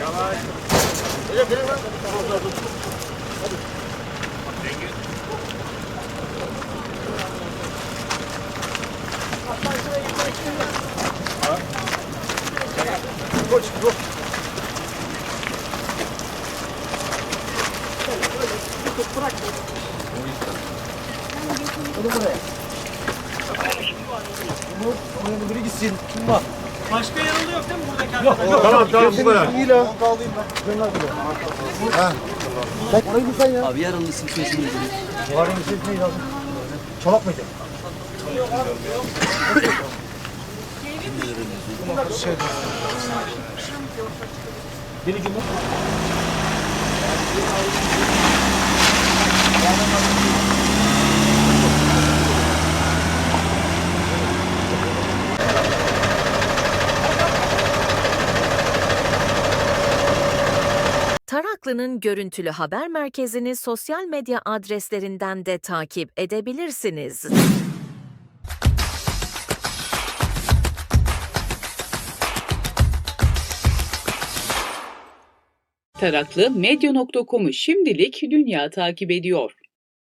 Yavaş. Hocam gelin lan. Hadi. Denge. Koç, koç. Bırak. Onu buraya. Bunu, bunu biri gitsin. Kim var? Başka yaralı yok değil mi buradaki Yok. arkadaşlar? Tamam tamam bu kadar. İyi lan. Onu da alayım ben. Gönül abi. Ha. Bak orayı bir sen ya. Abi yaralısın sözünü direkt. Var mı bir şey ne lazım? Çolak mıydı? Biri cumhur. Taraklı'nın görüntülü haber merkezini sosyal medya adreslerinden de takip edebilirsiniz. Taraklı Medya.com'u şimdilik dünya takip ediyor.